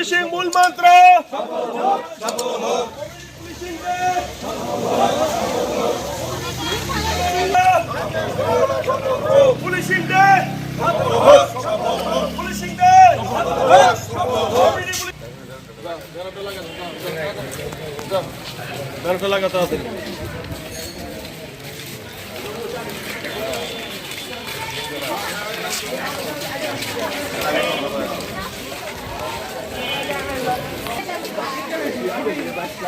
Policing মূল মন্ত্র। Policing day policing day মন্ত্র কমিটি পুলিশিং মূল মন্ত্র শান্তি শৃঙ্খলা সর্বত্র ওনার কাছে আমি একটা আপনার প্রশাসনিক দিক থেকে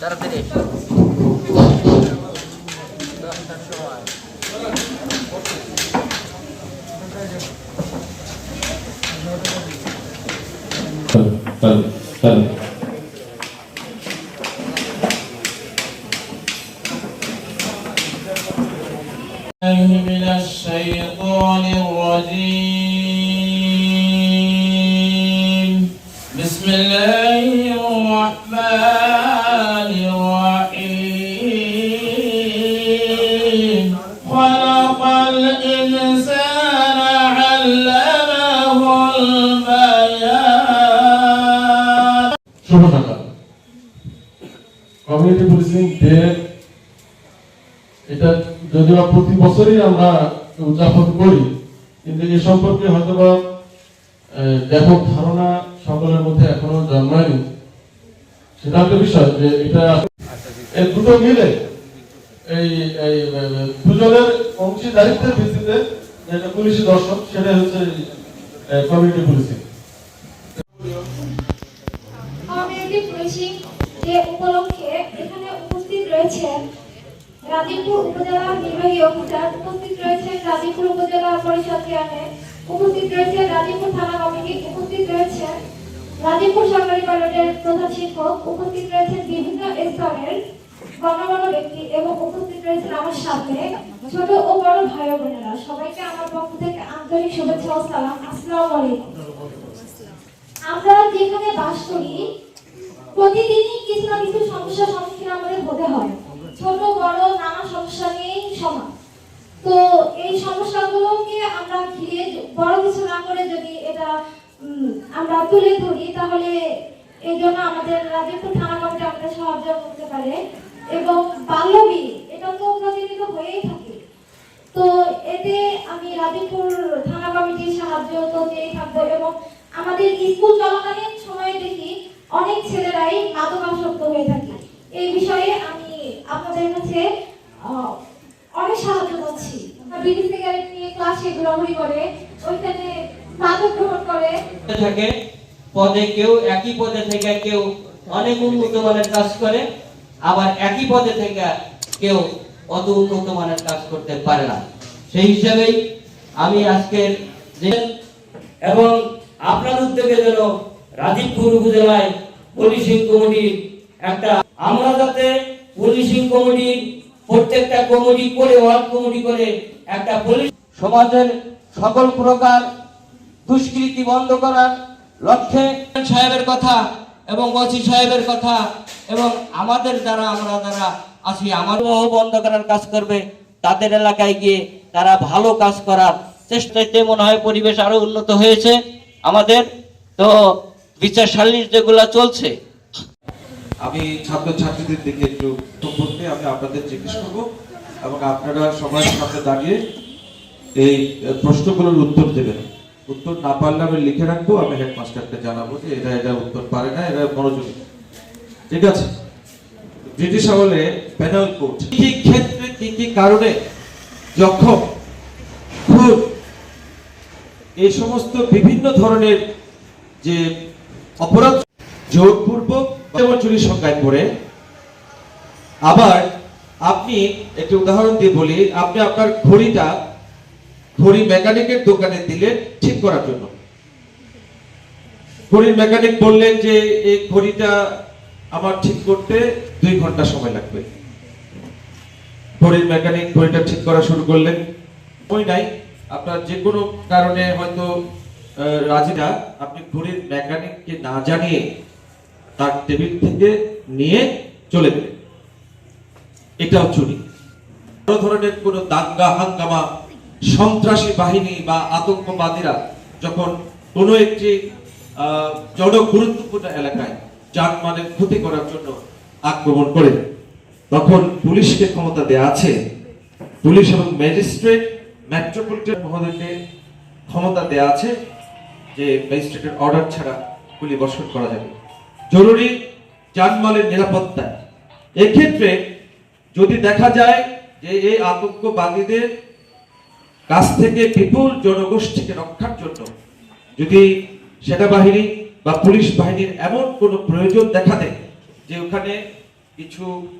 তাড়াতাড়ি দশটার সময় Dale, dale. الله من الشيطان الرجيم بسم الله خلق الإنسان علمه البيان শুভ সকাল কমিউনিটি পুলিশিং ডে এটা যদিও প্রতি বছরই আমরা উদযাপন করি কিন্তু এ সম্পর্কে হয়তো বা আহ, ব্যাপক ধারণা সকলের মধ্যে এখনো জন্মায়নি সেটা একটা বিষয় যে এটা এই দুটো মিলে এই এই দুজনের অংশীদারিত্বের ভিত্তিতে যেটা পুলিশি দর্শন সেটা হচ্ছে কমিউনিটি পুলিশিং কমিউনিটি রয়েছেন উপজেলা নির্বাহী অফিসার, উপস্থিত রয়েছেন রাজীবপুর উপজেলা পরিষদ উপস্থিত রয়েছে রাজীবপুর থানা কমিটি, উপস্থিত রয়েছেন রাজীবপুর সরকারি কলেজের প্রধান শিক্ষক, উপস্থিত রয়েছেন বিভিন্ন স্তরের গণমান্য ব্যক্তি এবং রয়েছেন আমার সাথে ছোট ও বড় ভাই বোনেরা, সবাইকে আমার পক্ষ থেকে আন্তরিক শুভেচ্ছা ও সালাম। আসসালামু আলাইকুম। আমরা যেখানে বাস করি, প্রতিদিনই কিছু না কিছু সমস্যার সম্মুখীন আমাদের হতে হয়। ছোট, বড়, নানা সমস্যা নিয়েই সমান। তো এই সমস্যাগুলোকে আমরা ঘিরে বড় কিছু না করে যদি এটা আমরা তুলে ধরি, তাহলে এই জন্য আমাদের রাজীবপুর থানা কমিটি আমাদের সাহায্য করতে পারে। এবং বাল্যবি এটা তো হয়েই থাকে। তো এতে আমি রাজীবপুর থানা কমিটির সাহায্য তো চেয়ে থাকব এবং আমাদের স্কুল চলাকালীন সময়ে দেখি অনেক ছেলেরাই মাদকাসক্ত হয়ে থাকে। এই বিষয়ে আমি আপনাদের কাছে অনেক সাহায্য করছি। বিড়ি, সিগারেট নিয়ে ক্লাসে ঘোরাঘুরি করে, ওইখানে মাদক গ্রহণ করে। থাকে, পদে কেউ একই পদে থেকে কেউ অনেক উন্নত মানের কাজ করে, আবার একই পদে থেকে কেউ অত উন্নত মানের কাজ করতে পারে না। সেই হিসাবেই আমি আজকের এবং আপনার উদ্যোগে যেন রাজীবপুর উপজেলায় পুলিশিং কমিটির একটা আমরা যাতে পুলিশিং কমিটি প্রত্যেকটা কমিটি করে, ওয়ার্ড কমিটি করে একটা পুলিশ সমাজের সকল প্রকার দুষ্কৃতি বন্ধ করার লক্ষ্যে সাহেবের কথা এবং ওসি সাহেবের কথা এবং আমাদের দ্বারা আমরা যারা আছি আমার বন্ধ করার কাজ করবে। তাদের এলাকায় গিয়ে তারা ভালো কাজ করার চেষ্টাতে মনে হয় পরিবেশ আরও উন্নত হয়েছে আমাদের। তো বিচার সালিশ যেগুলা চলছে। আমি ছাত্র ছাত্রীদের দিকে একটু সম্পর্কে আমি আপনাদের জিজ্ঞেস করব এবং আপনারা সবার সামনে দাঁড়িয়ে এই প্রশ্নগুলোর উত্তর দেবেন। উত্তর না পারলে আমি লিখে রাখব, আমি হেডমাস্টারকে জানাব যে এরা এটা উত্তর পারে না, এরা মনোযোগী। ঠিক আছে? ব্রিটিশ আমলে পেনাল কোড কি কি ক্ষেত্রে কি কি কারণে জখম, খুন, এই সমস্ত বিভিন্ন ধরনের যে অপরাধ, জোরপূর্বক যেমন চুরি সংজ্ঞায় পড়ে, আবার আপনি একটি উদাহরণ দিয়ে বলি, আপনি আপনার ঘড়িটা ঘড়ি মেকানিকের দোকানে দিলেন ঠিক করার জন্য। ঘড়ির মেকানিক বললেন যে, এই ঘড়িটা আমার ঠিক করতে দুই ঘণ্টা সময় লাগবে। ঘড়ির মেকানিক ঘড়িটা ঠিক করা শুরু করলেন। ওই নাই আপনার যে কোনো কারণে হয়তো আহ, রাজি না আপনি ঘড়ির মেকানিককে না জানিয়ে তার টেবিল থেকে নিয়ে চলে গেলেন। এটাও চুরি। বড় ধরনের কোনো দাঙ্গা হাঙ্গামা সন্ত্রাসী বাহিনী বা আতঙ্কবাদীরা যখন কোনো একটি জন গুরুত্বপূর্ণ এলাকায় যানমালের ক্ষতি করার জন্য আক্রমণ করে। তখন পুলিশকে ক্ষমতা দেয়া আছে। পুলিশ এবং ম্যাজিস্ট্রেট, মেট্রোপলিটন মহোদয়কে ক্ষমতা দেয়া আছে যে ম্যাজিস্ট্রেটের অর্ডার ছাড়া গুলি বর্ষণ করা যাবে। জরুরি যানমালের নিরাপত্তা। এক্ষেত্রে যদি দেখা যায় যে এই আতঙ্কবাদীদের কাছ থেকে বিপুল জনগোষ্ঠীকে রক্ষার জন্য যদি সেনাবাহিনী বা পুলিশ বাহিনীর এমন কোনো প্রয়োজন দেখা দেয় যে ওখানে কিছু